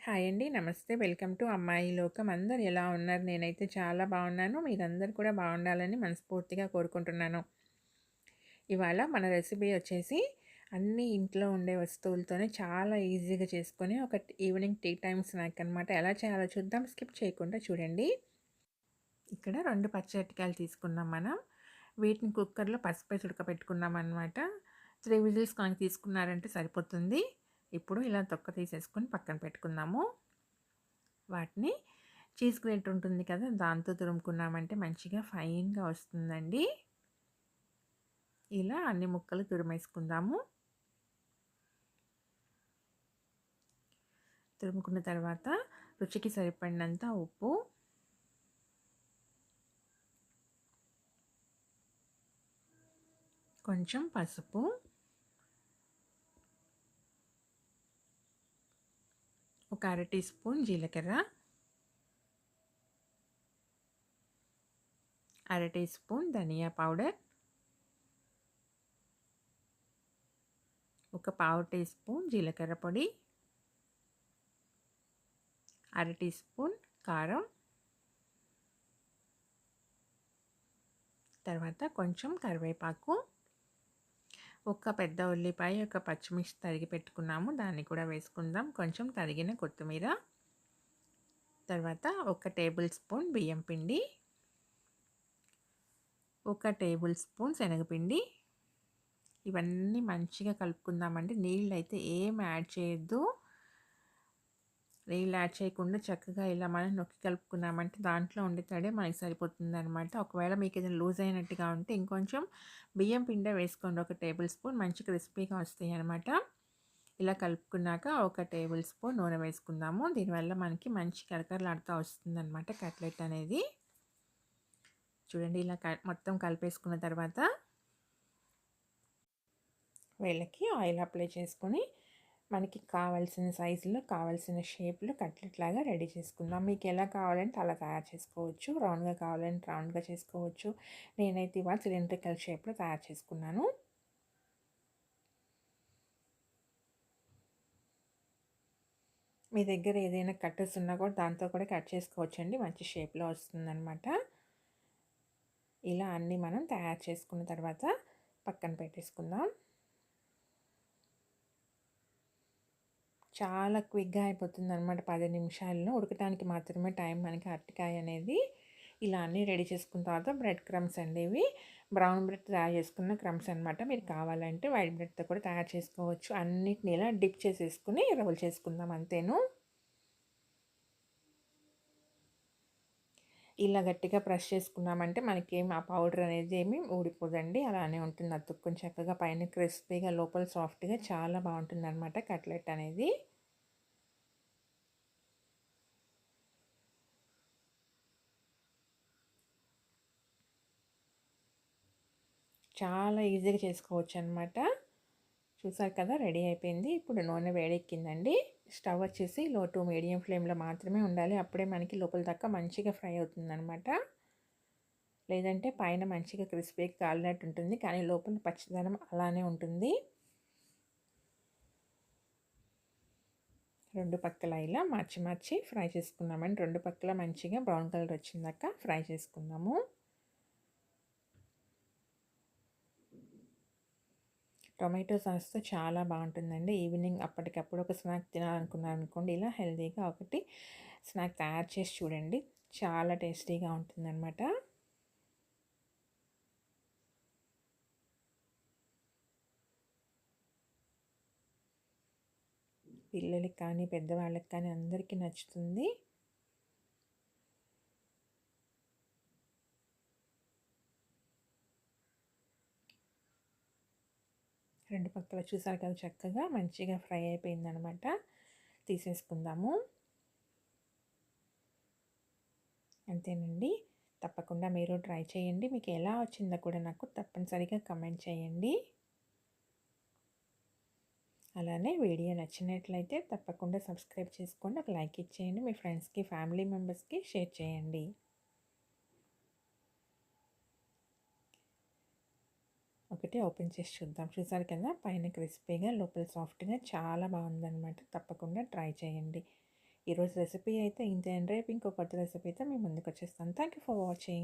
Hi అండి. నమస్తే. Welcome to అమ్మాయి లోకం. అందరు ఎలా ఉన్నారు? నేనైతే చాలా బాగున్నాను. మీరందరు కూడా బాగుండాలని మనస్ఫూర్తిగా కోరుకుంటున్నాను. ఇవాళ మన రెసిపీ వచ్చేసి అన్ని ఇంట్లో ఉండే వస్తువులతోనే చాలా ఈజీగా చేసుకొని ఒక ఈవినింగ్ టీ టైం స్నాక్ అనమాట ఎలా చేయాలో చూద్దాం. స్కిప్ చేయకుండా చూడండి. ఇక్కడ రెండు పచ్చటికాయలు తీసుకున్నాం మనం. వీటిని కుక్కర్లో పసుపేసి ఉడకబెట్టుకున్నాం అనమాట త్రీ విజిల్స్ కానీ తీసుకున్నారంటే సరిపోతుంది. ఇప్పుడు ఇలా తొక్క తీసేసుకొని పక్కన పెట్టుకుందాము. వాటిని చీజ్ గ్రేట్ ఉంటుంది కదా దాంతో తురుముకున్నామంటే మంచిగా ఫైన్గా వస్తుందండి. ఇలా అన్ని ముక్కలు తురిమేసుకుందాము. తురుముకున్న తర్వాత రుచికి సరిపడినంత ఉప్పు కొంచెం పసుపు ఒక అర టీ స్పూన్ జీలకర్ర. అర టీ స్పూన్ ధనియా పౌడర్. ఒక పావు టీ స్పూన్ జీలకర్ర పొడి. అర టీ స్పూన్ కారం. తర్వాత కొంచెం కరివేపాకు. ఒక పెద్ద ఉల్లిపాయ ఒక పచ్చిమిర్చి తరిగి పెట్టుకున్నాము. దాన్ని కూడా వేసుకుందాం. కొంచెం తరిగిన కొత్తిమీర. తర్వాత ఒక టేబుల్ స్పూన్ బియ్యం పిండి. ఒక టేబుల్ స్పూన్ శనగపిండి. ఇవన్నీ మంచిగా కలుపుకుందామండి. నీళ్ళు అయితే ఏం యాడ్ చేయొద్దు. నీళ్ళు యాడ్ చేయకుండా చక్కగా ఇలా మనం నొక్కి కలుపుకున్నామంటే దాంట్లో ఉండే తడే మనకి సరిపోతుంది అనమాట ఒకవేళ మీకు ఏదైనా లూజ్ అయినట్టుగా ఉంటే ఇంకొంచెం బియ్యం పిండ వేసుకోండి. ఒక టేబుల్ స్పూన్ మంచి క్రిస్పీగా వస్తాయి అనమాట ఇలా కలుపుకున్నాక ఒక టేబుల్ స్పూన్ నూనె వేసుకుందాము. దీనివల్ల మనకి మంచి కరకరలాడుతూ వస్తుంది అనమాట కట్లెట్ అనేది. చూడండి ఇలా మొత్తం కలిపేసుకున్న తర్వాత వీళ్ళకి ఆయిల్ అప్లై చేసుకొని మనకి కావాల్సిన సైజులో కావాల్సిన షేప్లో కట్లెట్ లాగా రెడీ చేసుకుందాం. మీకు ఎలా కావాలంటే అలా తయారు చేసుకోవచ్చు. రౌండ్గా కావాలంటే రౌండ్గా చేసుకోవచ్చు. నేనైతే ఇవాళ సిలిండ్రికల్ షేప్లో తయారు చేసుకున్నాను. మీ దగ్గర ఏదైనా కట్టర్స్ ఉన్నా కూడా దాంతో కూడా కట్ చేసుకోవచ్చండి. మంచి షేప్లో వస్తుందన్నమాట. ఇలా అన్నీ మనం తయారు చేసుకున్న తర్వాత పక్కన పెట్టేసుకుందాం. చాలా క్విక్గా అయిపోతుంది అనమాట పది నిమిషాల్లో. ఉడకటానికి మాత్రమే టైం మనకి అరటికాయ అనేది ఇలా అన్నీ రెడీ చేసుకున్న తర్వాత బ్రెడ్ క్రమ్స్ అండి ఇవి బ్రౌన్ బ్రెడ్ తయారు చేసుకున్న క్రమ్స్ అనమాట మీరు కావాలంటే వైట్ బ్రెడ్తో కూడా తయారు చేసుకోవచ్చు. అన్నిటిని ఇలా డిప్ చేసేసుకుని రోల్ చేసుకుందాం అంతేను. ఇలా గట్టిగా ప్రెస్ చేసుకున్నామంటే మనకి ఏమి ఆ పౌడర్ అనేది ఏమి ఊడిపోదండి. అలానే ఉంటుంది. అతుక్కుని చక్కగా పైన క్రిస్పీగా లోపల సాఫ్ట్గా చాలా బాగుంటుంది అనమాట కట్లెట్ అనేది. చాలా ఈజీగా చేసుకోవచ్చు అనమాట చూసారు కదా రెడీ అయిపోయింది. ఇప్పుడు నూనె వేడెక్కిందండి. స్టవ్ వచ్చేసి లో టు మీడియం ఫ్లేమ్లో మాత్రమే ఉండాలి. అప్పుడే మనకి లోపల దాకా మంచిగా ఫ్రై అవుతుందనమాట లేదంటే పైన మంచిగా క్రిస్పీగా కాలినట్టు ఉంటుంది. కానీ లోపల పచ్చిదనం అలానే ఉంటుంది. రెండు పక్కల ఇలా మార్చి మార్చి ఫ్రై చేసుకున్నామండి రెండు పక్కల మంచిగా బ్రౌన్ కలర్ వచ్చిందాక ఫ్రై చేసుకుందాము. టొమాటో సాస్తో చాలా బాగుంటుందండి. ఈవినింగ్ అప్పటికప్పుడు ఒక స్నాక్ తినాలనుకున్నారు అనుకోండి ఇలా హెల్తీగా ఒకటి స్నాక్ తయారు చేసి చూడండి. చాలా టేస్టీగా ఉంటుందన్నమాట. పిల్లలకి కానీ పెద్దవాళ్ళకి కానీ అందరికీ నచ్చుతుంది. రెండు పక్కల చూసారు కదా చక్కగా మంచిగా ఫ్రై అయిపోయిందనమాట. తీసేసుకుందాము. అంతేనండి. తప్పకుండా మీరు ట్రై చేయండి. మీకు ఎలా వచ్చిందో కూడా నాకు తప్పనిసరిగా కమెంట్ చేయండి. అలానే వీడియో నచ్చినట్లయితే తప్పకుండా సబ్స్క్రైబ్ చేసుకోండి ఒక లైక్ ఇచ్చేయండి. మీ ఫ్రెండ్స్కి ఫ్యామిలీ మెంబర్స్కి షేర్ చేయండి. ఒకటి ఓపెన్ చేసి చూద్దాం. చూసారు కదా పైన క్రిస్పీగా లోపల సాఫ్ట్గా చాలా బాగుందన్నమాట. తప్పకుండా ట్రై చేయండి. ఈరోజు రెసిపీ అయితే ఇంతే అండి. రేపు ఇంకో కొత్త రెసిపీతో మీ ముందుకు వచ్చేస్తాను థ్యాంక్ యూ ఫర్ వాచింగ్.